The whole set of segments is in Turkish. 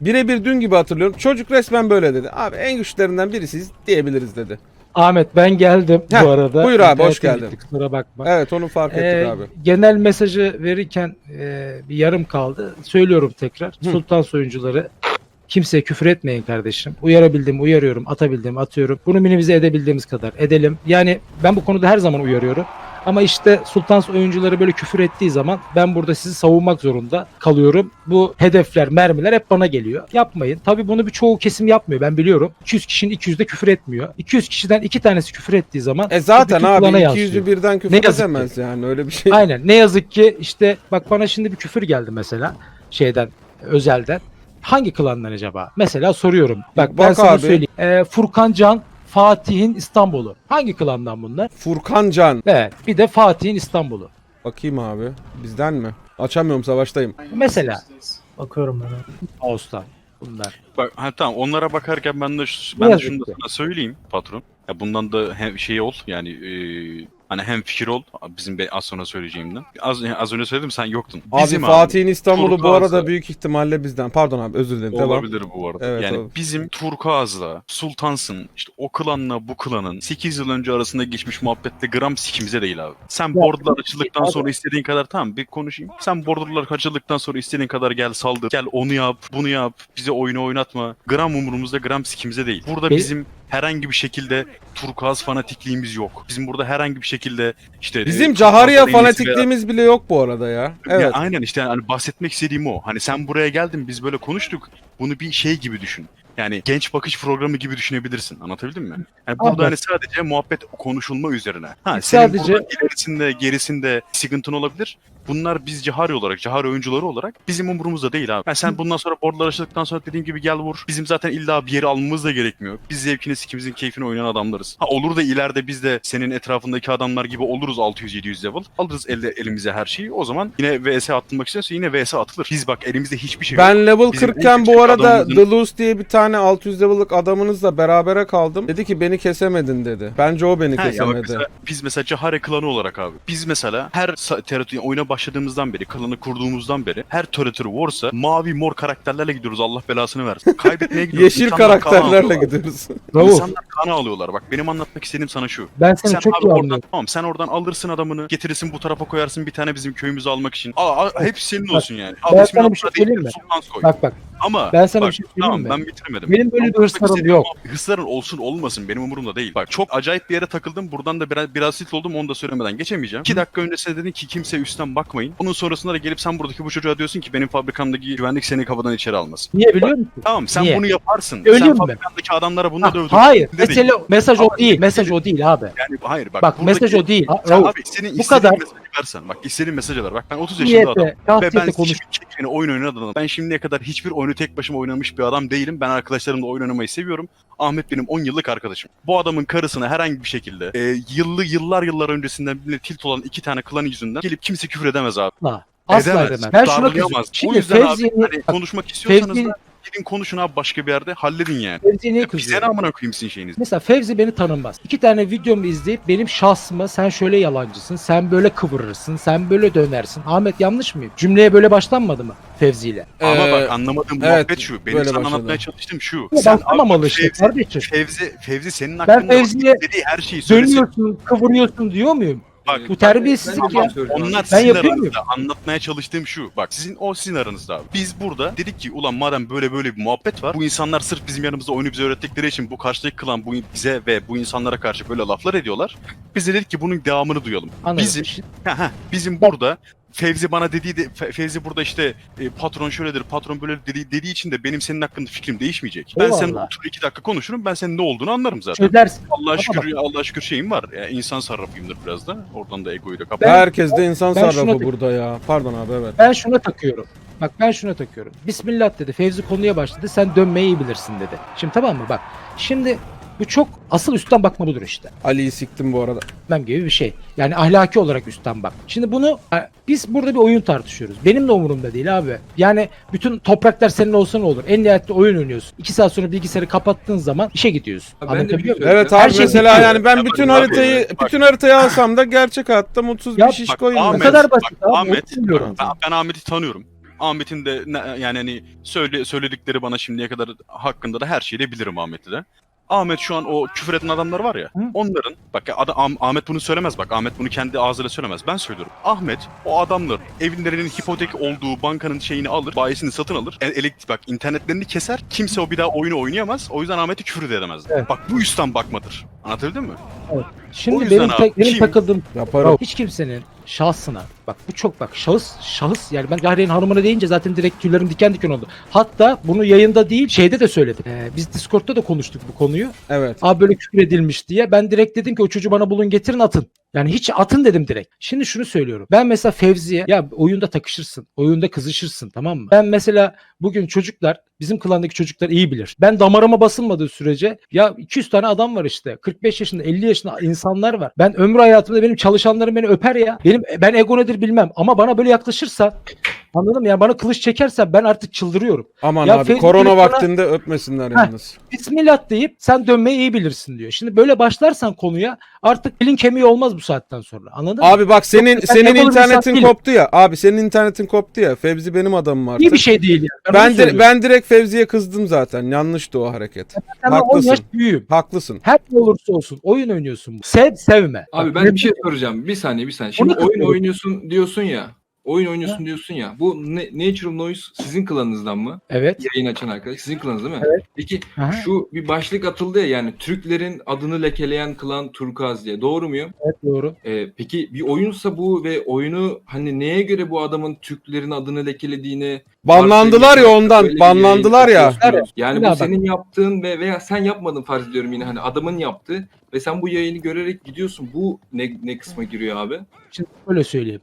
Birebir dün gibi hatırlıyorum. Çocuk resmen böyle dedi. Abi en güçlerinden birisiyiz diyebiliriz dedi. Ahmet ben geldim Heh, bu arada. buyur abi, hoş geldin. gitti, Kusura bakma. Evet onu fark ettik Ee, abi. genel mesajı verirken e, bir yarım kaldı. Söylüyorum tekrar. Hı. Sultan soyuncuları kimseye küfür etmeyin kardeşim. Uyarabildim uyarıyorum. Atabildim atıyorum. Bunu minimize edebildiğimiz kadar edelim. Yani ben bu konuda her zaman uyarıyorum. Ama işte Sultan oyuncuları böyle küfür ettiği zaman ben burada sizi savunmak zorunda kalıyorum. Bu hedefler, mermiler hep bana geliyor. Yapmayın. Tabii bunu bir çoğu kesim yapmıyor. Ben biliyorum. 200 kişinin 200 de küfür etmiyor. 200 kişiden iki tanesi küfür ettiği zaman E zaten abi klana 200'ü yansıyor. birden küfür Ne yazık ki. edemez yani öyle bir şey. Aynen. Ne yazık ki işte bak bana şimdi bir küfür geldi mesela şeyden özelden. Hangi klandan acaba? Mesela soruyorum. Bak, ben Bak sana abi. söyleyeyim. Ee, Furkan Can Fatih'in İstanbul'u. Hangi klandan bunlar? Furkan Can. Evet. Bir de Fatih'in İstanbul'u. Bakayım abi. Bizden mi? Açamıyorum savaştayım. Mesela Bakıyorum ben. Ağustos bunlar. Bak, ha, tamam onlara bakarken ben de ben de yazık şunu da ki. sana söyleyeyim patron. Ya bundan da hem şey ol yani e, hani hem fikir ol bizim be- az sonra söyleyeceğimden. Az az önce söyledim sen yoktun. Abi Bizim Fatih'in İstanbul'u bu arada büyük ihtimalle bizden. Pardon abi özür dilerim. Devam. Olabilir bu arada. Evet, yani olabilir. bizim Turkuaz'la Sultansın işte o klanla bu klanın 8 yıl önce arasında geçmiş muhabbetle gram sikimize değil abi. Sen borderlar açıldıktan abi- sonra istediğin kadar tamam bir konuşayım. Sen borderlar açıldıktan sonra istediğin kadar gel saldır. Gel onu yap, bunu yap. Bize oyunu oynatma. Gram umurumuzda gram sikimize değil. Burada Be- bizim herhangi bir şekilde Turkuaz fanatikliğimiz yok. Bizim burada herhangi bir şekilde işte Bizim e, Turkuaz'la ilgisi veya- fanatikliğimiz bile yok bu arada ya. ya Evet. aynen işte hani bahsetmek istediğim o. Hani sen buraya geldin biz böyle konuştuk. Bunu bir şey gibi düşün. Yani genç bakış programı gibi düşünebilirsin. Anlatabildim mi? Yani burada Abi. hani sadece muhabbet konuşulma üzerine. Ha, senin Sadece- burada ilerisinde gerisinde sıkıntın olabilir. Bunlar biz Cahari olarak, Cahari oyuncuları olarak bizim umurumuzda değil abi. Yani sen bundan sonra boardlar açıldıktan sonra dediğim gibi gel vur. Bizim zaten illa bir yeri almamız da gerekmiyor. Biz zevkini, sikimizin keyfini oynayan adamlarız. Ha olur da ileride biz de senin etrafındaki adamlar gibi oluruz 600-700 level. Alırız elde, elimize her şeyi. O zaman yine VS atılmak istiyorsa yine VS atılır. Biz bak elimizde hiçbir şey yok. Ben level Bizim 40 iken en bu arada adamımızın- Deluz diye bir tane 600 level'lık adamınızla berabere kaldım. Dedi ki beni kesemedin dedi. Bence o beni bak kesemedi. mesela, biz mesela Cahare klanı olarak abi. Biz mesela her territory oyuna başladığımızdan beri, klanı kurduğumuzdan beri her territory warsa mavi mor karakterlerle gidiyoruz Allah belasını versin. Kaybetmeye gidiyoruz. Yeşil İnsanlar karakterlerle gidiyoruz. Rauf İnsanlar kan alıyorlar. Bak benim anlatmak istediğim sana şu. ben seni Sen çok abi iyi oradan anlıyorum. tamam sen oradan alırsın adamını getirirsin bu tarafa koyarsın bir tane bizim köyümüzü almak için. Aa, aa, hepsi senin olsun yani. ben Al, sana ismini bir şey söyleyeyim mi? Bak bak Ama ben sana bak, bir şey tamam söyleyeyim mi? ben bitirmedim. Benim böyle bir hırslarım yok. Hırsların olsun olmasın benim umurumda değil. Bak çok acayip bir yere takıldım. Buradan da biraz, biraz tilt oldum onu da söylemeden geçemeyeceğim. 2 dakika öncesinde dedin ki kimse üstten bakmayın. Onun sonrasında da gelip sen buradaki bu çocuğa diyorsun ki benim fabrikamdaki güvenlik seni kafadan içeri almasın. Niye biliyor musun? Tamam sen Niye? bunu yaparsın. Öleyim sen fabrikandaki adamlara bunu Ha, dövdün. hayır. Ne değil? Mesele, mesaj o değil. Mesaj o değil abi. Yani hayır bak. Bak mesaj o değil. Ha, abi istediğin, bu kadar- versen. Bak istediğin mesajı ver. Bak ben 30 yaşında niyete, Ve ben konuş. keyfini oyun oynayan adamım. Ben şimdiye kadar hiçbir oyunu tek başıma oynamış bir adam değilim. Ben arkadaşlarımla oyun oynamayı seviyorum. Ahmet benim 10 yıllık arkadaşım. Bu adamın karısına herhangi bir şekilde e, yıllı yıllar yıllar öncesinden bile tilt olan iki tane klan yüzünden gelip kimse küfür edemez abi. Asla. Asla edemez. edemem. Ben şuna. O Şimdi Fevzi'ye hani konuşmak istiyorsanız Fevzi- da gidin konuşun abi başka bir yerde halledin yani. Fevzi'ye niye Bize ne kızıyorum? amına koyayım sizin şeyiniz? Mesela Fevzi beni tanımaz. İki tane videomu izleyip benim şahsıma sen şöyle yalancısın, sen böyle kıvırırsın, sen böyle dönersin. Ahmet yanlış mıyım? Cümleye böyle başlanmadı mı Fevzi ile? Ama Ee, bak anlamadığım evet, muhabbet şu. Benim böyle sana başladı. anlatmaya çalıştığım şu. Ya Sen ben tamam abi işte Fevzi, kardeşim. Fevzi, Fevzi senin Ben hakkında Fevzi'ye dediği her şeyi söylesin. Dönüyorsun, kıvırıyorsun diyor muyum? Bak, Bu terbiyesizlik ya. Onlar Ben sizin aranızda. Anlatmaya çalıştığım şu. Bak sizin o sizin aranızda abi. Biz burada dedik ki ulan madem böyle böyle bir muhabbet var. Bu insanlar sırf bizim yanımızda oyunu bize öğrettikleri için bu karşıdaki klan bu bize ve bu insanlara karşı böyle laflar ediyorlar. Biz de dedik ki bunun devamını duyalım. Anladım. Bizim Ha, ha, bizim burada Fevzi bana dediği de Fe- Fevzi burada işte e, patron şöyledir, patron böyle dediği, dediği için de benim senin hakkında fikrim değişmeyecek. Ben Eyvallah. otur iki dakika konuşurum. Ben senin ne olduğunu anlarım zaten. Çözersin. Allah'a şükür Allah'a şükür şeyim var. Yani insan sarrafıyımdır biraz da. Oradan da egoyu da kapat. Herkes de insan ben şuna sarrafı tek- burada ya. Pardon abi evet. Ben şuna takıyorum. Bak ben şuna takıyorum. Bismillah dedi. Fevzi konuya başladı. Sen dönmeyi iyi bilirsin dedi. Şimdi tamam mı? Bak. Şimdi bu çok asıl üstten bakma budur işte. Ali'yi siktim bu arada. Bilmem gibi bir şey. Yani ahlaki olarak üstten bak. Şimdi bunu biz burada bir oyun tartışıyoruz. Benim de umurumda değil abi. Yani bütün topraklar senin olsa ne olur? En nihayetinde oyun oynuyorsun. İki saat sonra bilgisayarı kapattığın zaman işe gidiyorsun. Abi ben Anlatabiliyor şey muyum? Evet Her abi şey mesela bitiyor. yani ben Ya bütün haritayı bak. bütün haritayı alsam da gerçek hayatta mutsuz Ya bir şiş Bak, koyayım. Bu Ahmet, kadar basit bak, abi. Ahmet, onu bilmiyorum. Ben, ben Ahmet'i tanıyorum. Ahmet'in de ne- yani hani söyle, söyledikleri bana şimdiye kadar hakkında da her şeyi de bilirim Ahmet'i de. Ahmet şu an o küfür eden adamlar var ya. Hı. Onların bak ya adam, Ah- Ahmet bunu söylemez bak. Ahmet bunu kendi ağzıyla söylemez. Ben söylüyorum. Ahmet o adamların evlerinin hipotek olduğu bankanın şeyini alır, bayisini satın alır. E- elektrik bak internetlerini keser. Kimse o bir daha oyunu oynayamaz. O yüzden Ahmet'i küfür de edemez. Evet. Bak bu üstten bakmadır. Anlatabildim mi? O Şimdi yüzden benim, abi, tek, benim kim- takıldığım Yaparım. hiç kimsenin şahsına bak bu çok bak şahıs şahıs yani ben Yahre'nin hanımına deyince zaten direkt tüylerim diken diken oldu. Hatta bunu yayında değil şeyde de söyledim. Ee, biz Discord'da da konuştuk bu konuyu. Evet. Abi böyle küfür edilmiş diye. Ben direkt dedim ki o çocuğu bana bulun getirin atın. Yani hiç atın dedim direkt. Şimdi şunu söylüyorum. Ben mesela Fevzi'ye ya oyunda takışırsın. Oyunda kızışırsın tamam mı? Ben mesela bugün çocuklar bizim klandaki çocuklar iyi bilir. Ben damarıma basılmadığı sürece ya 200 tane adam var işte. 45 yaşında 50 yaşında insanlar var. Ben ömrü hayatımda benim çalışanlarım beni öper ya. Benim ben ego nedir bilmem ama bana böyle yaklaşırsa anladın mı? Yani bana kılıç çekersen ben artık çıldırıyorum. Aman Ya abi Fevzi korona sana- vaktinde öpmesinler Heh. yalnız. Bismillah deyip sen dönmeyi iyi bilirsin diyor. Şimdi böyle başlarsan konuya artık elin kemiği olmaz bu saatten sonra. Anladın mı? Abi bak senin Yok, senin internetin değilim. koptu ya. Abi senin internetin koptu ya. Fevzi benim adamım artık. İyi bir şey değil yani. Ben di- ben direkt Fevzi'ye kızdım zaten. Yanlıştı o hareket. 10 haklısın. yaş büyüğüm. Haklısın. Her ne olursa olsun oyun oynuyorsun. Sev sevme. Abi Bak, ben ne- bir şey soracağım. Bir saniye bir saniye. Şimdi Onu oyun oynuyorsun diyorsun ya. Oyun oynuyorsun diyorsun ya. Bu ne- Natural Noise sizin klanınızdan mı? Evet. Yayın açan arkadaş. Sizin klanınız değil mi? Evet. Peki Aha. şu bir başlık atıldı ya yani Türklerin adını lekeleyen klan Turkaz diye. Doğru muyum? Evet doğru. Ee, peki bir oyunsa bu ve oyunu hani neye göre bu adamın Türklerin adını lekelediğini Banlandılar ya ondan. Böyle bir Banlandılar ya. Yani bu bak. senin yaptığın ve veya sen yapmadın farz ediyorum yine hani adamın yaptığı ve sen bu yayını görerek gidiyorsun. Bu ne, ne kısma giriyor abi? Şimdi öyle söyleyeyim.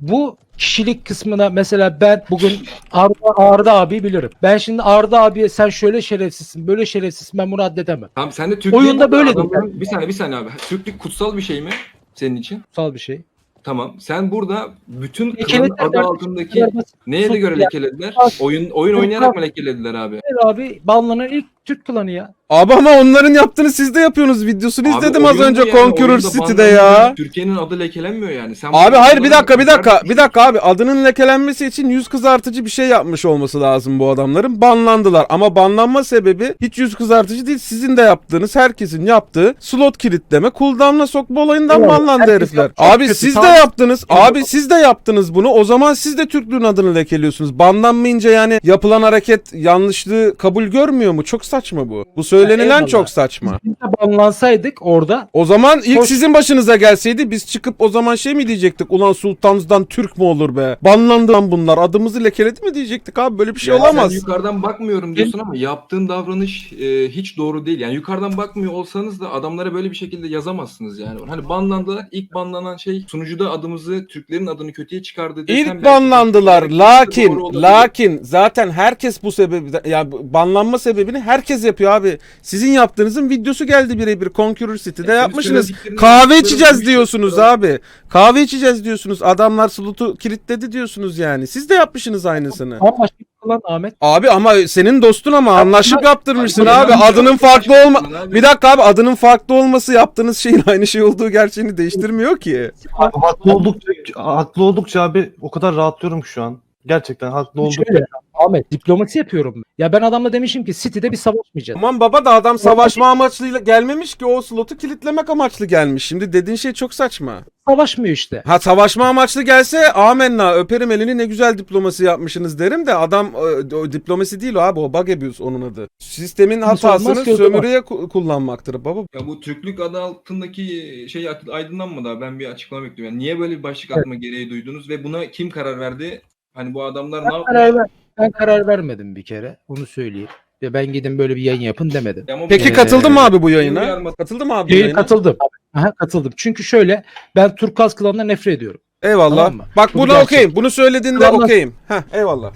Bu kişilik kısmına mesela ben bugün Arda, Arda abi bilirim. Ben şimdi Arda abiye sen şöyle şerefsizsin, böyle şerefsizsin ben bunu addedemem. Tamam sen de Türk Oyunda böyle adamların- Bir saniye bir saniye abi. Türklük kutsal bir şey mi senin için? Kutsal bir şey. Tamam. Sen burada bütün klanın adı altındaki neye göre lekelediler? Oyun oyun oynayarak mı lekelediler abi? Abi banlanan ilk Türk klanı ya. Abi ama onların yaptığını siz de yapıyorsunuz. Videosunu Abi izledim az oyunda önce yani, Conqueror oyunda City'de ya. Türkiye'nin adı lekelenmiyor yani. Sen Abi bunu- hayır bir dakika bir dakika bir dakika abi adının lekelenmesi için yüz kızartıcı bir şey yapmış olması lazım bu adamların. Banlandılar ama banlanma sebebi hiç yüz kızartıcı değil sizin de yaptığınız herkesin yaptığı slot kilitleme cooldown'la sokma olayından Evet, banlandı herkes herifler. yaptı. Çok Abi kötü, siz de tamam. yaptınız abi siz de yaptınız bunu o zaman siz de Türklüğün adını lekeliyorsunuz. Banlanmayınca yani yapılan hareket yanlışlığı kabul görmüyor mu? Çok saçma bu. Bu söylenilen eyvallah. çok saçma. Biz de banlansaydık orada O zaman ilk Hoş- sizin başınıza gelseydi biz çıkıp o zaman şey mi diyecektik? Ulan Sultan'dan Türk mü olur be? Banlandı lan bunlar. Adımızı lekeledi mi diyecektik abi? Böyle bir şey Yani olamaz. Sen yukarıdan bakmıyorum diyorsun ama yaptığın davranış e, hiç doğru değil. Yani yukarıdan bakmıyor olsanız da adamlara böyle bir şekilde yazamazsınız yani. Hani banlandılar. İlk banlanan şey sunucuda adımızı Türklerin adını kötüye çıkardı desem İlk belki- banlandılar. belki Lakin doğru olabilir. lakin zaten herkes bu sebebi ya bu banlanma sebebini herkes yapıyor abi. Sizin yaptığınızın videosu geldi birebir Conqueror City'de senin yapmışsınız. Kahve içeceğiz diyorsunuz abi. Kahve içeceğiz diyorsunuz. Adamlar slotu kilitledi diyorsunuz yani. Siz de yapmışsınız aynısını. bir klan Ahmet. Abi ama senin dostun ama anlaşıp yaptırmışsın Abi, Adının farklı olma. Bir dakika abi adının farklı olması yaptığınız şeyin aynı şey olduğu gerçeğini değiştirmiyor ki. Haklı oldukça haklı oldukça abi o kadar rahatlıyorum ki şu an. Gerçekten haklı oldukça. Şöyle, Ahmet diplomasi yapıyorum. ben. Ya ben adamla demişim ki City'de bir savaşmayacağız. Aman baba da adam savaşma amaçlıyla gelmemiş ki o slotu kilitlemek amaçlı gelmiş. Şimdi dediğin şey çok saçma. Savaşmıyor işte. Ha savaşma amaçlı gelse amenna öperim elini ne güzel diplomasi yapmışsınız derim de adam e, o, diplomasi değil o abi o bug abuse onun adı. Sistemin olmaz hatasını ki o zaman? sömürüye ku- kullanmaktır baba. Ya bu Türklük adı altındaki şey aydınlanmadı abi. Ben bir açıklama bekliyorum. Yani niye böyle bir başlık Evet. atma gereği duydunuz ve buna kim karar verdi? Hani bu adamlar ne Ben yapmış? karar, ver, ben karar vermedim bir kere. Onu söyleyeyim. Ve ben gidin böyle bir yayın yapın demedim. Ya ama Peki Ee, katıldın mı abi bu yayına? Katıldın mı abi bu Yayın yayına? katıldım. Aha, katıldım. Çünkü şöyle ben Turkaz klanına nefret ediyorum. Eyvallah. Tamam mı? Bak Bu buna gerçek. okeyim. Bunu söylediğinde Klanlar- okeyim. Heh eyvallah.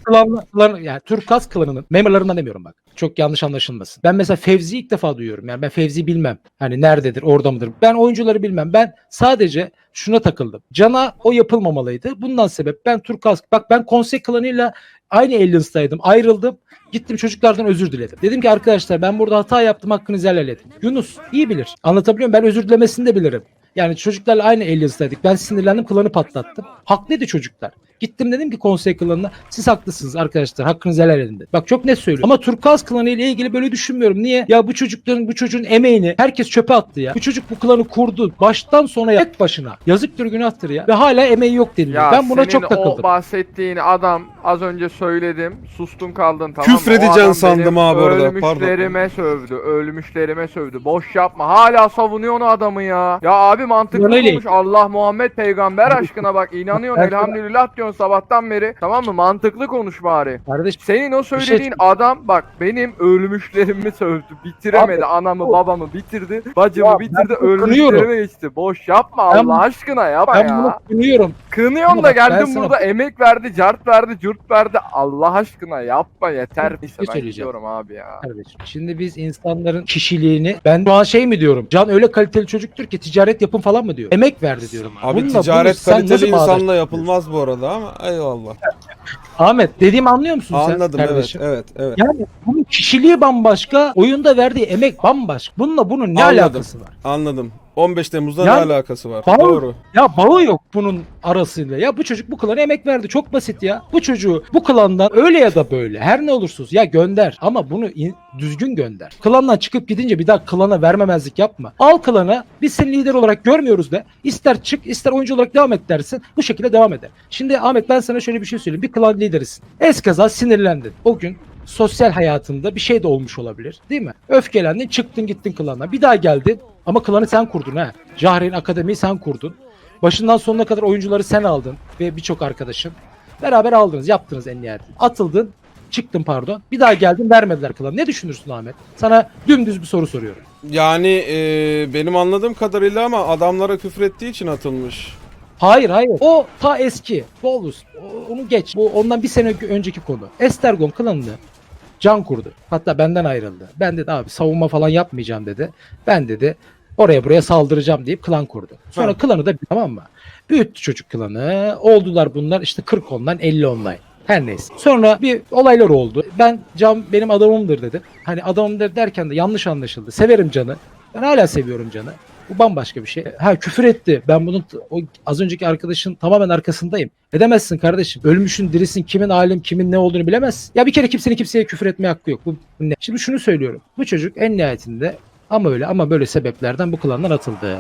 Klan, yani Turkaz klanının memurlarından demiyorum bak. Çok yanlış anlaşılmasın. Ben mesela Fevzi'yi ilk defa duyuyorum. Yani ben Fevzi'yi bilmem. Hani nerededir, orada mıdır? Ben oyuncuları bilmem. Ben sadece şuna takıldım. Cana o yapılmamalıydı. Bundan sebep ben Turkaz bak ben konsey klanıyla aynı Aliens'taydım. Ayrıldım. Gittim çocuklardan özür diledim. Dedim ki arkadaşlar ben burada hata yaptım hakkınızı helal edin. Yunus iyi bilir. Anlatabiliyor muyum? Ben özür dilemesini de bilirim. Yani çocuklarla aynı Aliens'taydık. Ben sinirlendim klanı patlattım. Haklıydı çocuklar. Gittim dedim ki konsey klanına siz haklısınız arkadaşlar hakkınızı helal edin dedi. Bak çok net söylüyorum. Ama Turkuaz klanı ile ilgili böyle düşünmüyorum. Niye? Ya bu çocukların bu çocuğun emeğini herkes çöpe attı ya. Bu çocuk bu klanı kurdu. Baştan sona tek başına. Yazıktır günahtır ya. Ve hala emeği yok deniliyor. Ben buna senin çok o takıldım. bahsettiğin adam az önce söyledim. Sustun kaldın tamam mı? O Küfredeceksin adam sandım benim abi orada, pardon. Ölmüşlerime sövdü. Ölmüşlerime sövdü. Boş yapma. Hala savunuyor onu adamı ya. Ya abi mantıklı Öyle. konuş. Allah Muhammed peygamber aşkına bak inanıyorsun elhamdülillah diyorsun sabahtan beri. Tamam mı? Mantıklı konuş bari. Kardeş Senin o şey söylediğin adam bak benim ölmüşlerimi sövdü. Bitiremedi. Anamı babamı bitirdi. Bacımı Ya bitirdi. bunu Ölmüşlerime geçti. Boş yapma Ben- Allah aşkına yapma ben ya. bunu kınıyorum. Kınıyorsun Ama da bak, ben geldin sana- burada emek verdi, cart verdi, cürt verdi. Allah aşkına yapma yeter. Bir şey ben söyleyeceğim. gidiyorum abi ya. Kardeşim. Şimdi biz insanların kişiliğini ben şu an şey mi diyorum? Can öyle kaliteli çocuktur ki ticaret yapın falan mı diyor? Emek verdi diyorum. Abi Bununla bunu ticaret sen kaliteli insanla yapılmaz bu arada ama eyvallah. Ahmet dediğimi anlıyor musun sen Anladım evet kardeşim? evet evet. Yani bunun kişiliği bambaşka, oyunda verdiği emek bambaşka. Bununla bunun ne Anladım. alakası var? Anladım. 15 Temmuz'da Yani- ne alakası var? Bağ- Doğru. Ya bağı yok bunun arasıyla. Ya bu çocuk bu klana emek verdi. Çok basit ya. Bu çocuğu bu klandan öyle ya da böyle her ne olursunuz ya gönder. Ama bunu in- düzgün gönder. Klandan çıkıp gidince bir daha klana vermemezlik yapma. Al klana biz seni lider olarak görmüyoruz de. İster çık ister oyuncu olarak devam et dersin. Bu şekilde devam eder. Şimdi Ahmet ben sana şöyle bir şey söyleyeyim. Bir klan liderisin. Eskaza sinirlendin. O gün sosyal hayatında bir şey de olmuş olabilir. Değil mi? Öfkelendin çıktın gittin klana. Bir daha geldin ama klanı sen kurdun ha. Jahre'in akademiyi sen kurdun. Başından sonuna kadar oyuncuları sen aldın ve birçok arkadaşın. Beraber aldınız, yaptınız en nihayetinde. Atıldın, çıktın pardon. Bir daha geldin vermediler klanı. Ne düşünürsün Ahmet? Sana dümdüz bir soru soruyorum. Yani e, benim anladığım kadarıyla ama adamlara küfür ettiği için atılmış. Hayır hayır. O ta eski. Bolus. Onu geç. Bu ondan bir sene önce- önceki konu. Estergon klanını can kurdu. Hatta benden ayrıldı. Ben dedi abi savunma falan yapmayacağım dedi. Ben dedi oraya buraya saldıracağım deyip klan kurdu. Sonra Ha. klanı da tamam mı? Büyüttü çocuk klanı. Oldular bunlar işte 40 online 50 online. Her neyse. Sonra bir olaylar oldu. Ben Can benim adamımdır dedim. Hani adamımdır derken de yanlış anlaşıldı. Severim Can'ı. Ben hala seviyorum Can'ı. Bu bambaşka bir şey. Ha küfür etti. Ben bunun o az önceki arkadaşın tamamen arkasındayım. Edemezsin kardeşim. Ölmüşün dirisin kimin alim kimin ne olduğunu bilemez. Ya bir kere kimsenin kimseye küfür etmeye hakkı yok. Bu, bu ne? Şimdi şunu söylüyorum. Bu çocuk en nihayetinde ama öyle ama böyle sebeplerden bu klandan atıldı.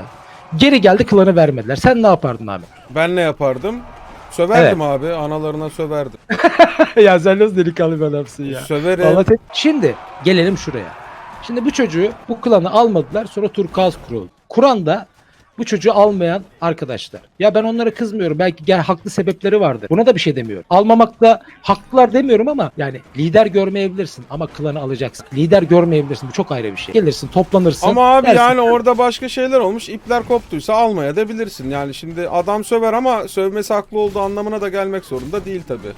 Geri geldi klanı vermediler. Sen ne yapardın Ahmet? Ben ne yapardım? Söverdim abi. Analarına söverdim. ya sen nasıl delikanlı bir adamsın Söverim. Vallahi Şimdi gelelim şuraya. Şimdi bu çocuğu bu klanı almadılar sonra Turkuaz kuruldu. Kur'an da bu çocuğu almayan arkadaşlar. Ya ben onlara kızmıyorum. Belki gel haklı sebepleri vardır. Buna da bir şey demiyorum. Almamakta haklılar demiyorum ama yani lider görmeyebilirsin ama klanı alacaksın. Lider görmeyebilirsin. Bu çok ayrı bir şey. Gelirsin, toplanırsın. Ama abi dersin, yani orada başka şeyler olmuş. İpler koptuysa almaya da bilirsin. Yani şimdi adam söver ama sövmesi haklı olduğu anlamına da gelmek zorunda değil tabi.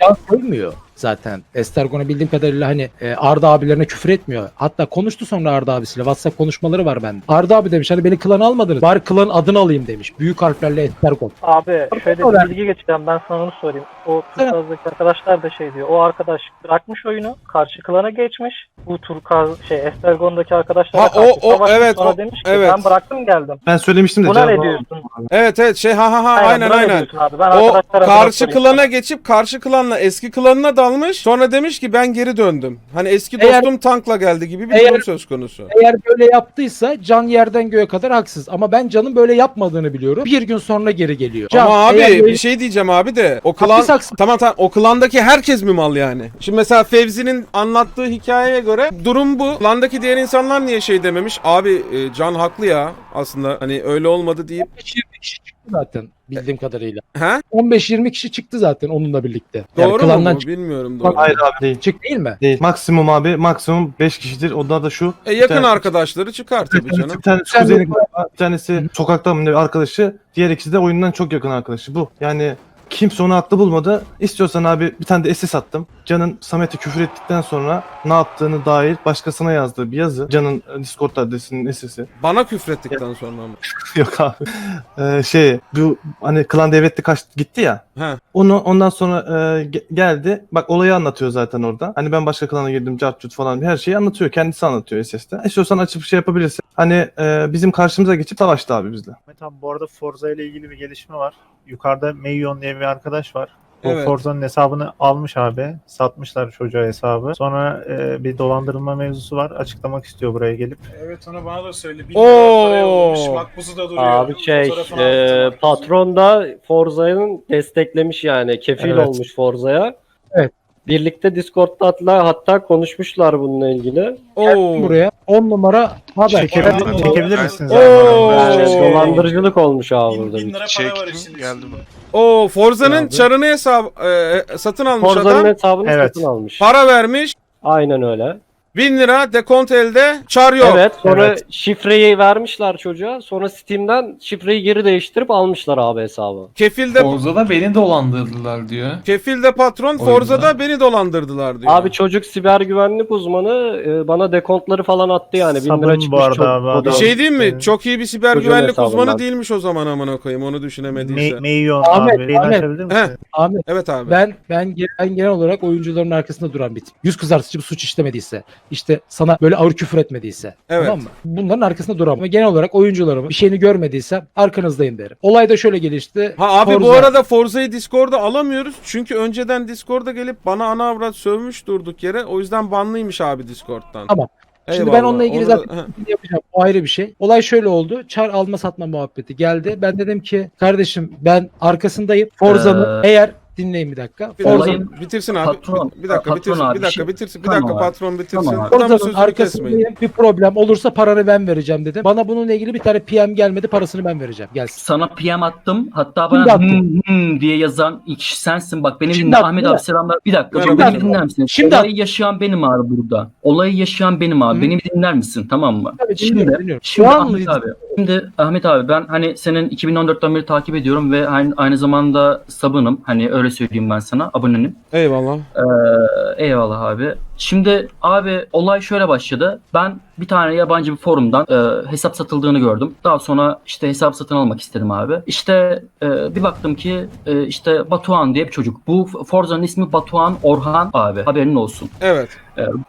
Can koymuyor zaten. Estergon'a bildiğim kadarıyla hani e, Arda abilerine küfür etmiyor. Hatta konuştu sonra Arda abisiyle. WhatsApp konuşmaları var bende. Arda abi demiş hani beni klan almadınız. Bari klan adını alayım demiş. Büyük harflerle Estergon. Abi şöyle Öyle. bir bilgi geçeceğim ben sana onu sorayım. O. Turkaz'daki arkadaşlar da şey diyor. O arkadaş bırakmış oyunu. Karşı klana geçmiş. Bu Turkaz şey Estergon'daki arkadaşlar Ha, o- o, evet, sonra o- demiş ki evet. ben bıraktım geldim. Ben söylemiştim de Buna ne diyorsun? Evet evet şey ha ha ha aynen aynen. diyorsun Abi? Ben O karşı klana geçip karşı klanla eski klanına dalmış. Sonra demiş ki ben geri döndüm. Hani eski Eğer- dostum tankla geldi gibi bir Eğer- durum söz konusu. Eğer böyle yaptıysa Can yerden göğe kadar haksız. Ama ben Can'ın böyle yapmadığını biliyorum. Bir gün sonra geri geliyor. Can, Ama abi böyle- bir şey diyeceğim abi de o klan Haksız, haksız. tamam tamam o klandaki herkes mi mal yani? Şimdi mesela Fevzi'nin anlattığı hikayeye göre durum bu. Klandaki diğer insanlar niye şey dememiş? Abi e, Can haklı ya aslında hani öyle olmadı deyip 15-20 kişi çıktı zaten bildiğim kadarıyla. he? 15-20 kişi çıktı zaten onunla birlikte. Yani Doğru mu klandan bu? çıktı Bilmiyorum doğru. Hayır abi değil. çık değil mi? Değil. Maksimum abi maksimum 5 kişidir. Onlar da şu. E, yakın Yani- arkadaşları çıkar tabii Bir tanesi, canım. bir tanesi kuzeni galiba, bir tanesi sokakta mı ne bir arkadaşı, diğer ikisi de oyundan çok yakın arkadaşı. Bu. Yani kimse onu haklı bulmadı. İstiyorsan abi bir tane de SS attım. Can'ın Samet'e küfür ettikten sonra ne yaptığını dair başkasına yazdığı bir yazı. Can'ın e, Discord adresinin SS'i. Bana küfrettikten sonra mı? Yok abi. Ee, şey bu hani klan devletli kaç gitti ya. He. Onu ondan sonra e, ge- geldi. Bak olayı anlatıyor zaten orada. Hani ben başka klana girdim, cartcut falan her şeyi anlatıyor. Kendisi anlatıyor SS'te. İstiyorsan açıp şey yapabilirsin. Hani e, bizim karşımıza geçip savaştı abi bizle. Ahmet abi bu arada Forza ile ilgili bir gelişme var. Yukarıda Meyon diye bir arkadaş var. Bu Evet. Forza'nın hesabını almış abi. Satmışlar çocuğa hesabı. Sonra e, bir dolandırılma mevzusu var. Açıklamak istiyor buraya gelip. Evet onu bana da söyle. Bir Oo. Makbuzu da duruyor. Abi şey e, patron da Forza'nın desteklemiş yani kefil Evet. olmuş Forza'ya. Evet. Birlikte Discord'da hatta, hatta konuşmuşlar bununla ilgili. Oo. Buraya 10 numara haber. Çekebilir, Abi, çekebilir ben- misiniz? Oo. Yani Oo. dolandırıcılık olmuş abi Bin, burada. bin lira para Çektim, var işin geldi üstünde. Oo Forza'nın Abi. çarını hesap e, satın almış Forza'nın adam. hesabını Evet. satın almış. Para vermiş. Aynen öyle. 1000 lira dekont elde. Çar yok. Evet sonra Evet. şifreyi vermişler çocuğa. Sonra Steam'den şifreyi geri değiştirip almışlar abi hesabı. Kefilde Forza'da beni dolandırdılar diyor. Kefilde patron Oyunda. Forza'da beni dolandırdılar diyor. Abi çocuk siber güvenlik uzmanı e, bana dekontları falan attı yani. Bin Sabun lira bu çıkmış arada çok- abi o adam. bir şey diyeyim mi? Evet. Çok iyi bir siber Çocuğun güvenlik hesabından. uzmanı değilmiş o zaman amına koyayım onu düşünemediyse. Me Ahmet, abi. Ahmet. açabilir Heh. misin? Ahmet Evet abi. ben ben ge- ben genel olarak oyuncuların arkasında duran bir tip. Yüz kızartıcı bir suç işlemediyse, işte sana böyle ağır küfür etmediyse. Evet. Tamam mı? Bunların arkasında duramam. Ama genel olarak oyuncularımın bir şeyini görmediysem arkanızdayım derim. Olay da şöyle gelişti. Ha abi bu Forza- arada Forza'yı Discord'da alamıyoruz. Çünkü önceden Discord'a gelip bana ana avrat sövmüş durduk yere. O yüzden banlıymış abi Discord'dan. Tamam. Şimdi Eyvallah. ben onunla ilgili Onu zaten yapacağım. O ayrı bir şey. Olay şöyle oldu. Çar alma satma muhabbeti geldi. Ben dedim ki kardeşim ben arkasındayım. Forza'nın Ee, eğer dinleyin bir dakika. Bir Forza'nın Olayın- dakika, bitirsin abi. Patron, bir dakika patron bitirsin. abi, bir dakika şey- bitirsin. Bir Tamam dakika abi. patron bitirsin. Tamam abi. Adamın Forza'nın sözünü kesmeyin. arkasındayım. Bir problem olursa paranı ben vereceğim dedim. Bana bununla ilgili bir tane PM gelmedi. Parasını ben vereceğim. Gelsin. Sana PM attım. Hatta Şimdi bana attım. hmm, hmm diye yazan ilk kişi sensin. Bak beni Şimdi dinle. Ahmet abi selamlar. Bir dakika. Merhaba. Beni Şimdi dinler misin? Şimdi Olayı yaşayan benim abi burada. Olayı yaşayan benim abi. Hı. Beni bir dinler misin? Tamam mı? Tabii Şimdi, dinliyorum, dinliyorum. şimdi Şu an Ahmet mı- abi. Şimdi Ahmet abi ben hani senin 2014'ten beri takip ediyorum ve aynı, aynı zamanda sabınım. Hani öyle söyleyeyim ben sana. Abonenim. Eyvallah. Ee, eyvallah abi. Şimdi abi olay şöyle başladı. Ben bir tane yabancı bir forumdan e, hesap satıldığını gördüm. Daha sonra işte hesap satın almak istedim abi. İşte e, bir baktım ki e, işte Batuhan diye bir çocuk. Bu Forza'nın ismi Batuhan Orhan abi. Haberin olsun. Evet.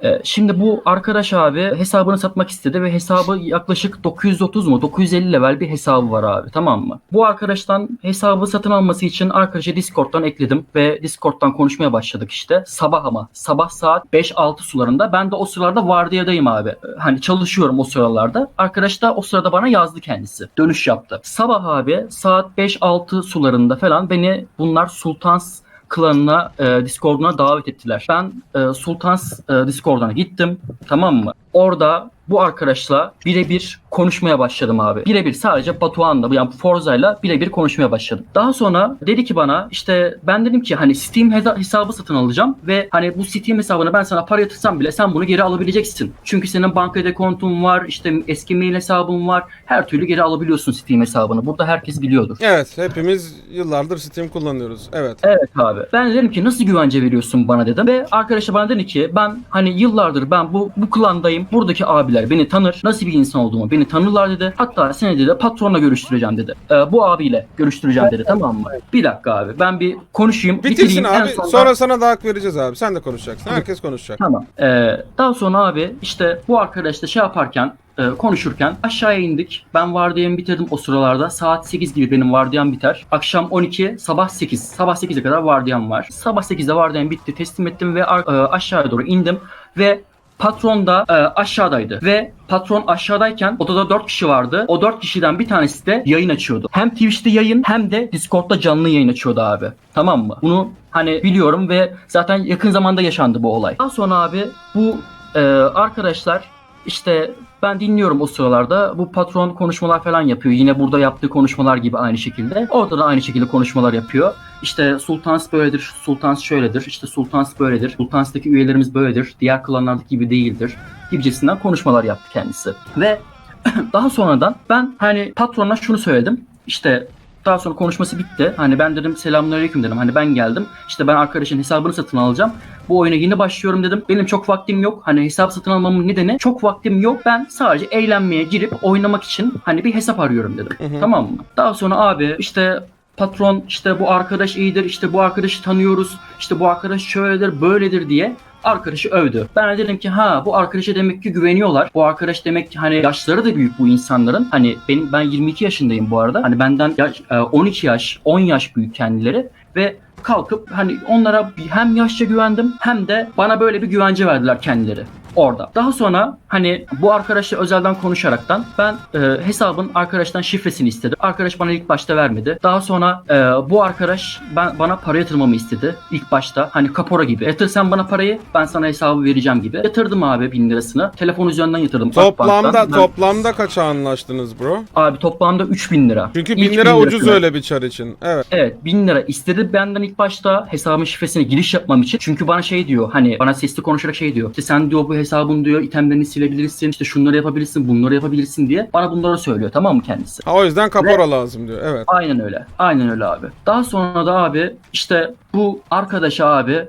E, şimdi bu arkadaş abi hesabını satmak istedi ve hesabı yaklaşık 930 mu 950 level bir hesabı var abi tamam mı? Bu arkadaştan hesabı satın alması için arkadaşı Discord'dan ekledim ve Discord'dan konuşmaya başladık işte. Sabah ama sabah saat 5-6 sularında ben de o sıralarda vardiyadayım abi. Hani çalışıyorum o sıralarda. Arkadaş da o sırada bana yazdı kendisi. Dönüş yaptı. Sabah abi saat 5-6 sularında falan beni bunlar Sultans klanına, e, Discord'una davet ettiler. Ben e, Sultans e, Discord'una gittim. Tamam mı? Orada bu arkadaşla birebir konuşmaya başladım abi. Birebir sadece Batuhan'la yani Forza'yla birebir konuşmaya başladım. Daha sonra dedi ki bana işte ben dedim ki hani Steam hesa- hesabı satın alacağım ve hani bu Steam hesabına ben sana para yatırsam bile sen bunu geri alabileceksin. Çünkü senin banka dekontun var, işte eski mail hesabın var. Her türlü geri alabiliyorsun Steam hesabını. Burada herkes biliyordur. Evet. Hepimiz yıllardır Steam kullanıyoruz. Evet. Evet abi. Ben dedim ki nasıl güvence veriyorsun bana dedim. Ve arkadaşa bana dedi ki ben hani yıllardır ben bu bu klandayım. Buradaki abiler beni tanır. Nasıl bir insan olduğumu beni tanırlar dedi. Hatta seni dedi patronla görüştüreceğim dedi. Ee, bu abiyle görüştüreceğim dedi tamam mı? Bir dakika abi ben bir konuşayım. Bitirsin abi. sonunda- Sonra sana da hak vereceğiz abi. Sen de konuşacaksın. Herkes konuşacak. Tamam. Ee, daha sonra abi işte bu arkadaşla şey yaparken e, konuşurken aşağıya indik. Ben vardiyamı bitirdim o sıralarda. Saat 8 gibi benim vardiyam biter. Akşam 12, sabah 8. Sabah 8'e kadar vardiyam var. Sabah 8'de vardiyam bitti. Teslim ettim ve e, aşağıya doğru indim ve Patron da e, aşağıdaydı ve patron aşağıdayken odada 4 kişi vardı. O 4 kişiden bir tanesi de yayın açıyordu. Hem Twitch'te yayın hem de Discord'da canlı yayın açıyordu abi. Tamam mı? Bunu hani biliyorum ve zaten yakın zamanda yaşandı bu olay. Daha sonra abi bu e, arkadaşlar işte ben dinliyorum o sıralarda. Bu patron konuşmalar falan yapıyor. Yine burada yaptığı konuşmalar gibi aynı şekilde. Orada da aynı şekilde konuşmalar yapıyor. İşte Sultans böyledir, Sultans şöyledir, işte Sultans böyledir, Sultans'taki üyelerimiz böyledir, diğer klanlardaki gibi değildir gibicesinden konuşmalar yaptı kendisi. Ve daha sonradan ben hani patrona şunu söyledim. İşte daha sonra konuşması bitti. Hani ben dedim selamünaleyküm dedim. Hani ben geldim. İşte ben arkadaşın hesabını satın alacağım. Bu oyuna yeni başlıyorum dedim. Benim çok vaktim yok. Hani hesap satın almamın nedeni çok vaktim yok. Ben sadece eğlenmeye girip oynamak için hani bir hesap arıyorum dedim. Hı hı. Tamam mı? Daha sonra abi işte patron işte bu arkadaş iyidir. işte bu arkadaşı tanıyoruz. işte bu arkadaş şöyledir böyledir diye arkadaşı övdü. Ben de dedim ki ha bu arkadaşa demek ki güveniyorlar. Bu arkadaş demek ki hani yaşları da büyük bu insanların. Hani benim ben 22 yaşındayım bu arada. Hani benden yaş, e, 12 yaş, 10 yaş büyük kendileri ve kalkıp hani onlara hem yaşça güvendim hem de bana böyle bir güvence verdiler kendileri orada. Daha sonra hani bu arkadaşla özelden konuşaraktan ben e, hesabın arkadaştan şifresini istedim. Arkadaş bana ilk başta vermedi. Daha sonra e, bu arkadaş ben bana para yatırmamı istedi. İlk başta hani kapora gibi. Yatır sen bana parayı ben sana hesabı vereceğim gibi. Yatırdım abi bin lirasını. Telefon üzerinden yatırdım. Toplamda. Ben- toplamda kaça anlaştınız bro? Abi toplamda 3000 lira. Çünkü İlk 1000 lira ucuz lirasını- öyle bir çar için. Evet. Evet 1000 lira istedi benden ilk başta hesabın şifresine giriş yapmam için. Çünkü bana şey diyor hani bana sesli konuşarak şey diyor. İşte sen diyor bu hesabın diyor itemlerini silebilirsin işte şunları yapabilirsin bunları yapabilirsin diye bana bunları söylüyor tamam mı kendisi? Ha, o yüzden kapora lazım diyor. Evet. Aynen öyle. Aynen öyle abi. Daha sonra da abi işte bu arkadaşa abi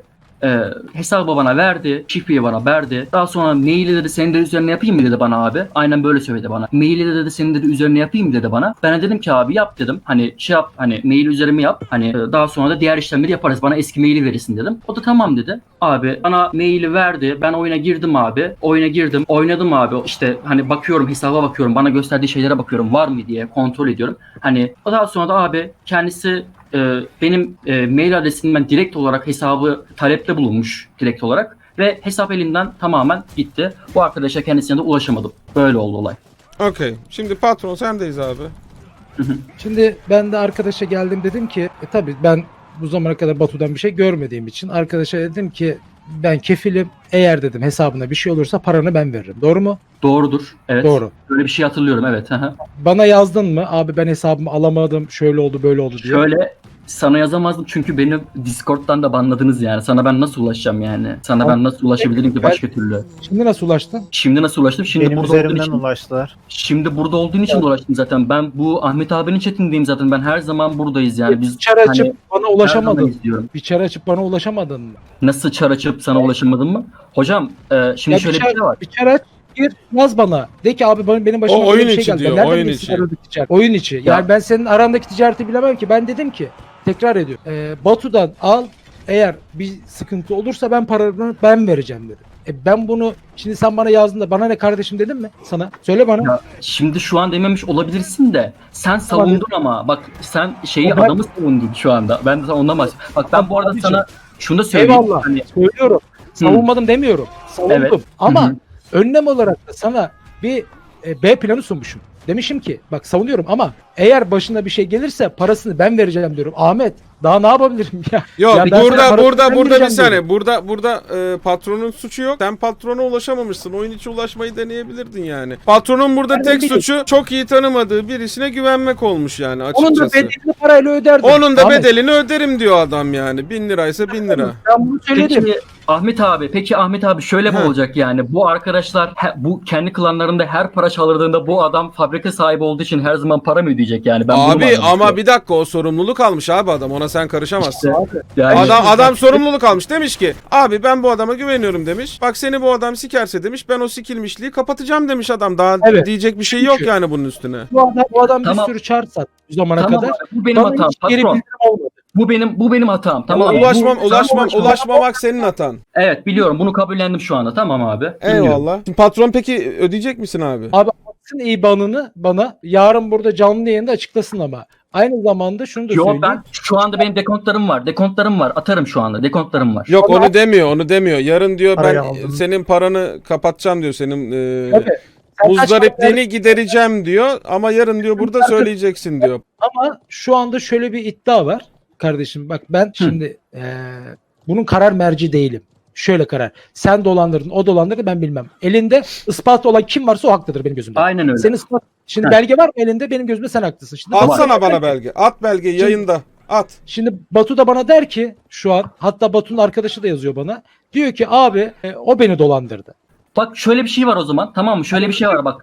e, hesabı bana verdi. Şifreyi bana verdi. Daha sonra maili dedi senin de üzerine yapayım mı dedi bana abi. Aynen böyle söyledi bana. Maili de dedi senin dedi üzerine yapayım mı dedi bana. Ben de dedim ki abi yap dedim. Hani şey yap hani mail üzerime yap. Hani e, daha sonra da diğer işlemleri yaparız. Bana eski maili verirsin dedim. O da tamam dedi. Abi bana maili verdi. Ben oyuna girdim abi. Oyuna girdim. Oynadım abi. İşte hani bakıyorum hesaba bakıyorum. Bana gösterdiği şeylere bakıyorum. Var mı diye kontrol ediyorum. Hani daha sonra da abi kendisi e, benim e, mail adresimden direkt olarak hesabı talepte bulunmuş direkt olarak ve hesap elimden tamamen gitti. Bu arkadaşa kendisine de ulaşamadım. Böyle oldu olay. Okey. Şimdi patron sendeyiz abi. Şimdi ben de arkadaşa geldim dedim ki e, tabii ben bu zamana kadar Batu'dan bir şey görmediğim için arkadaşa dedim ki ben kefilim eğer dedim hesabına bir şey olursa paranı ben veririm. Doğru mu? Doğrudur. Evet. Doğru. Böyle bir şey hatırlıyorum evet. hı. Bana yazdın mı? Abi ben hesabımı alamadım. Şöyle oldu böyle oldu diye. Şöyle sana yazamazdım çünkü beni Discord'dan da banladınız yani. Sana ben nasıl ulaşacağım yani? Sana ben nasıl ulaşabilirim ki başka türlü? Şimdi nasıl ulaştın? Şimdi nasıl ulaştım? Şimdi Benim burada olduğun üzerimden için, ulaştılar. şimdi burada olduğun için de ulaştım zaten. Ben bu Ahmet abinin chatindeyim zaten. Ben her zaman buradayız yani. Biz bir çare açıp hani bana ulaşamadın. Bir çare açıp bana ulaşamadın mı? Nasıl çar açıp sana ulaşamadın mı? Hocam e, şimdi Ya şöyle bir şey var. Bir çare aç gir yaz bana. De ki abi benim başıma O bir şey geldi. diyor, nereden oyun içi. Oyun içi. Yani Ya. ben senin arandaki ticareti bilemem ki. Ben dedim ki tekrar ediyorum. Ee, Batu'dan al eğer bir sıkıntı olursa ben paranı ben vereceğim dedim. E ben bunu şimdi sen bana yazdın da bana ne kardeşim dedin mi sana? Söyle bana. Ya şimdi şu an dememiş olabilirsin de sen savundun ama bak sen şeyi ben- adamı savundun şu anda. Ben de ondan bahsediyorum. Bak ben bu arada Abicim, sana şunu da söyleyeyim. Eyvallah. Hani Söylüyorum. Savunmadım demiyorum. Savundum. Evet. Ama Hı hı. önlem olarak da sana bir e, B planı sunmuşum. Demişim ki bak savunuyorum ama eğer başına bir şey gelirse parasını ben vereceğim diyorum. Ahmet daha ne yapabilirim ya? Yok Ya ben sana burada burada burada bir saniye. dedim. Burada burada e, patronun suçu yok. Sen patrona ulaşamamışsın. Oyun içi ulaşmayı deneyebilirdin yani. Patronun burada Ben tek de suçu çok iyi tanımadığı birisine güvenmek olmuş yani Onun da açıkçası. bedelini parayla öderdim. Onun da Ahmet, bedelini öderim diyor adam yani. Bin liraysa bin lira. Ben bunu söyledim. Peki Ahmet abi, peki Ahmet abi şöyle mi olacak yani? Bu arkadaşlar he- bu kendi klanlarında her para çalırdığında bu adam fabrika sahibi olduğu için her zaman para mı ödeyecek yani? Ben bunu mu abi anlamak ama istiyorum? bir dakika o sorumluluk almış abi adam. Ona sen karışamazsın. İşte, yani Adam adam sorumluluk almış demiş ki abi ben bu adama güveniyorum demiş. Bak seni bu adam sikerse demiş ben o sikilmişliği kapatacağım demiş adam. Daha Evet. diyecek bir şey yok Çünkü- yani bunun üstüne. Bu adam, bu adam Tamam. bir sürü çar sattı bu zamana tamam kadar. abi, bu benim Bana hatam hiç geri patron. bildirim olmadı. Bu benim bu benim hatam. Tamam. Ama Bu- ulaşmam, sana ulaşmam, ulaşmam. ulaşmamak senin hatan. Evet biliyorum bunu kabullendim şu anda. Tamam abi. Dinliyorum. Eyvallah. Şimdi patron peki ödeyecek misin abi? Abi atsın IBAN'ını bana yarın burada canlı yayında açıklasın ama. Aynı zamanda şunu da Yo söyleyeyim. ben şu anda benim dekontlarım var. Dekontlarım var. Atarım şu anda. Dekontlarım var. Yok onu demiyor, onu demiyor. Yarın diyor ben aldım. senin paranı kapatacağım diyor. Senin e, Tabii. Sen kaç muzdaripliğini gidereceğim diyor ama yarın diyor burada söyleyeceksin diyor. Ama şu anda şöyle bir iddia var kardeşim. Bak ben şimdi eee, bunun karar merci değilim. Şöyle karar. Sen dolandırdın, o dolandırdı ben bilmem. Elinde ispat olan kim varsa o haklıdır benim gözümde. Aynen öyle. Senin ispat Şimdi Heh. belge var mı elinde? Benim gözümde sen haklısın. Şimdi Atsana bana belge. At belgeyi yayında. At. Şimdi Batu da bana der ki şu an hatta Batu'nun arkadaşı da yazıyor bana. Diyor ki abi e, o beni dolandırdı. Bak şöyle bir şey var o zaman. Tamam mı? Şöyle bir şey var bak.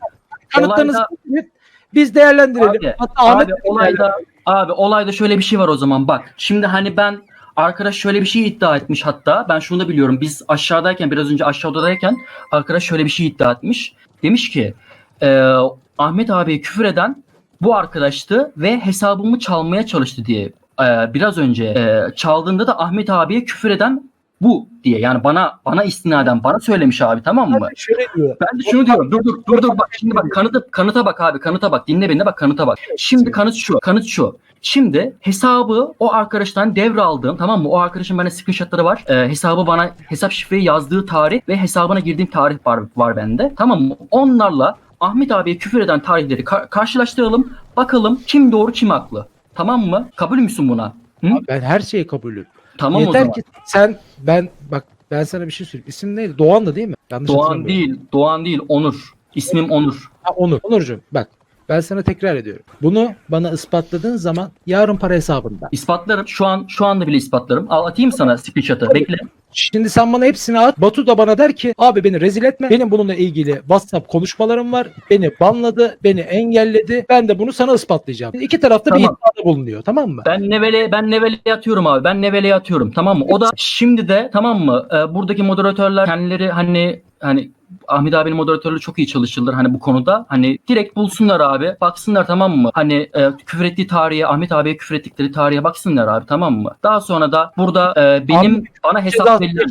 Kanıtlarınızı Olayda- getirin, biz değerlendirelim. Abi, hatta Ahmet Abi olayda abi olayda şöyle bir şey var o zaman bak. Şimdi hani ben arkadaş şöyle bir şey iddia etmiş hatta. Ben şunu da biliyorum. Biz aşağıdayken biraz önce aşağı odadayken arkadaş şöyle bir şey iddia etmiş. Demiş ki e, Ahmet abiye küfür eden bu arkadaştı ve hesabımı çalmaya çalıştı diye. E, biraz önce e, çaldığında da Ahmet abiye küfür eden bu diye. Yani bana bana istinaden bana söylemiş abi tamam mı? Abi şöyle diyor. Ben de şunu diyorum. Dur dur dur dur bak şimdi bak kanıta kanıta bak abi kanıta bak dinle beni bak kanıta bak. Şimdi kanıt şu. Kanıt şu. Şimdi hesabı o arkadaştan devraldım tamam mı? O arkadaşın bende screenshotları var. Ee, hesabı bana hesap şifreyi yazdığı tarih ve hesabına girdiğim tarih var, var bende. Tamam mı? Onlarla Ahmet abiye küfür eden tarihleri ka- karşılaştıralım. Bakalım kim doğru kim haklı. Tamam mı? Kabul müsün buna? Hı? Ben her şeyi kabulüm. Tamam o Yeter zaman. ki sen ben bak ben sana bir şey söyleyeyim. İsim neydi? Doğan'dı değil mi? Yanlış Doğan hatırlamıyorum. değil. Doğan değil. Onur. İsmim Onur. Ha, Onur. Onurcuğum bak ben sana tekrar ediyorum. Bunu bana ispatladığın zaman yarın para hesabında. İspatlarım. Şu an şu anda bile ispatlarım. Al atayım sana screenshot'ı. Bekle. Şimdi sen bana hepsini at. Batu da bana der ki abi beni rezil etme. Benim bununla ilgili WhatsApp konuşmalarım var. Beni banladı. Beni engelledi. Ben de bunu sana ispatlayacağım. İki tarafta bir Tamam. iddiada bulunuyor. Tamam mı? Ben Nevele ben Nevele'ye atıyorum abi. Ben Nevele'ye atıyorum. Tamam mı? O da şimdi de tamam mı? e, buradaki moderatörler kendileri hani hani Ahmet abinin moderatörleri çok iyi çalışırlar hani bu konuda. Hani direkt bulsunlar abi. Baksınlar tamam mı? Hani e, küfür ettiği tarihe, Ahmet abiye küfür ettikleri tarihe baksınlar abi tamam mı? Daha sonra da burada e, benim Abi, bana hesap verilen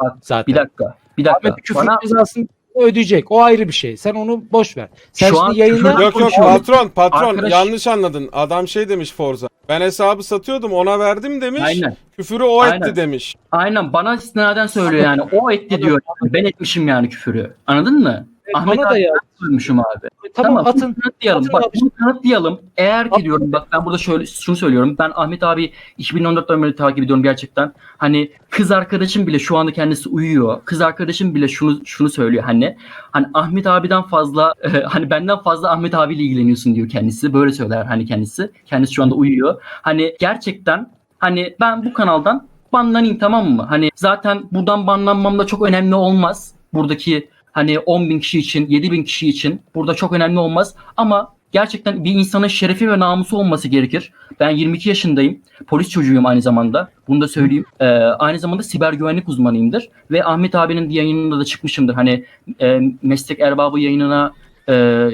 Bak, zaten. bir dakika. Bir dakika. Ahmet küfür Bana cezasını ödeyecek. O ayrı bir şey. Sen onu boş ver. Sen Şu an şimdi yayında Yok yok patron patron Arkadaş- yanlış anladın. Adam şey demiş Forza. Ben hesabı satıyordum ona verdim demiş. aynen. Küfürü o Aynen. etti demiş. Aynen bana istinaden söylüyor yani. O etti diyor. Ben etmişim yani küfürü. Anladın mı? Ahmet bana da abi ya. koymuşum abi. Tamam, Tamam, atın. kanıtlayalım. atın Bak abi. bunu kanıtlayalım. Eğer ki diyorum bak ben burada şöyle şunu söylüyorum. Ben Ahmet abi 2014'ten beri takip ediyorum gerçekten. Hani kız arkadaşım bile şu anda kendisi uyuyor. Kız arkadaşım bile şunu şunu söylüyor hani hani Ahmet abiden fazla hani benden fazla Ahmet abiyle ilgileniyorsun diyor kendisi. Böyle söyler hani kendisi. Kendisi şu anda uyuyor. Hani gerçekten hani ben bu kanaldan banlanayım tamam mı? Hani zaten buradan banlanmam da çok önemli olmaz. Buradaki hani 10 bin kişi için, 7 bin kişi için burada çok önemli olmaz. Ama gerçekten bir insanın şerefi ve namusu olması gerekir. Ben 22 yaşındayım. Polis çocuğuyum aynı zamanda. Bunu da söyleyeyim. Ee, aynı zamanda siber güvenlik uzmanıyımdır. Ve Ahmet abinin yayınında da çıkmışımdır. Hani e, meslek erbabı yayınına e,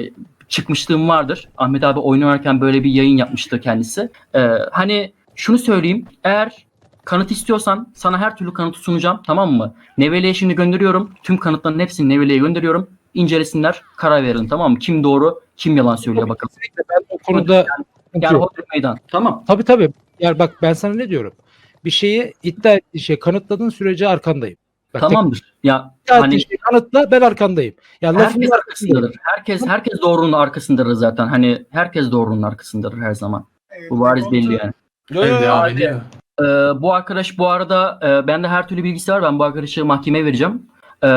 çıkmışlığım vardır. Ahmet abi oynarken böyle bir yayın yapmıştı kendisi. Ee, hani şunu söyleyeyim. Eğer kanıt istiyorsan sana her türlü kanıtı sunacağım. Tamam mı? Nevele'ye şimdi gönderiyorum. Tüm kanıtların hepsini Nevele'ye gönderiyorum. İncelesinler, karar verin tamam mı? Kim doğru, kim yalan söylüyor bakalım. Kesinlikle ben o konuda Gel hodri meydan. Tamam. Tabii tabii. Yani bak ben sana ne diyorum? Bir şeyi iddia ettiğin şey kanıtladığın sürece arkandayım. Bak, Tamamdır. Ya tek- iddia hani şeyi kanıtla ben arkandayım. Ya herkes arkasındadır. Herkes herkes doğrunun arkasındadır zaten. Hani herkes doğrunun arkasındadır her zaman. Bu bariz belli yani. Yo, yo, yo. Ee, bu arkadaş bu arada e, bende her türlü bilgisi var. Ben bu arkadaşı mahkemeye vereceğim. Ee,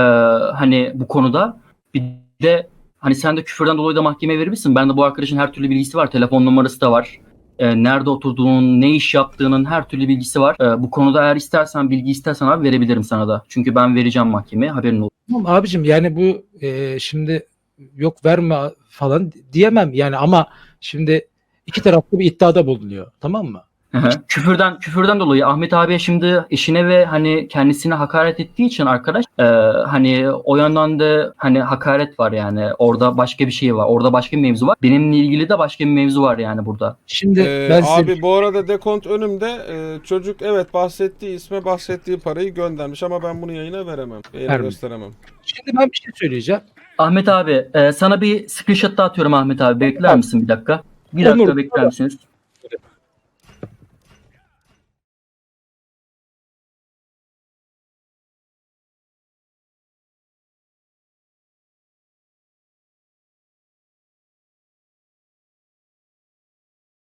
hani bu konuda. Bir de hani sen de küfürden dolayı da mahkemeye verir misin? Bende bu arkadaşın her türlü bilgisi var. Telefon numarası da var. Ee, nerede oturduğunun, ne iş yaptığının her türlü bilgisi var. Ee, bu konuda eğer istersen, bilgi istersen abi verebilirim sana da. Çünkü ben vereceğim mahkemeye. Haberin olsun. Tamam abicim yani bu e, şimdi yok verme falan diyemem yani ama şimdi iki taraflı bir iddiada bulunuyor. Tamam mı? Hı hı. küfürden küfürden dolayı Ahmet abiye şimdi eşine ve hani kendisine hakaret ettiği için arkadaş e, hani o yandan da hani hakaret var yani orada başka bir şey var orada başka bir mevzu var benimle ilgili de başka bir mevzu var yani burada Şimdi Ee, ben size abi bu arada dekont önümde. Ee, çocuk evet bahsettiği isme bahsettiği parayı göndermiş ama ben bunu yayına veremem. Yayına gösteremem. şimdi ben bir şey söyleyeceğim. Ahmet abi e, sana bir screenshot da atıyorum Ahmet abi bekler misin bir dakika bir dakika Olur. bekler misiniz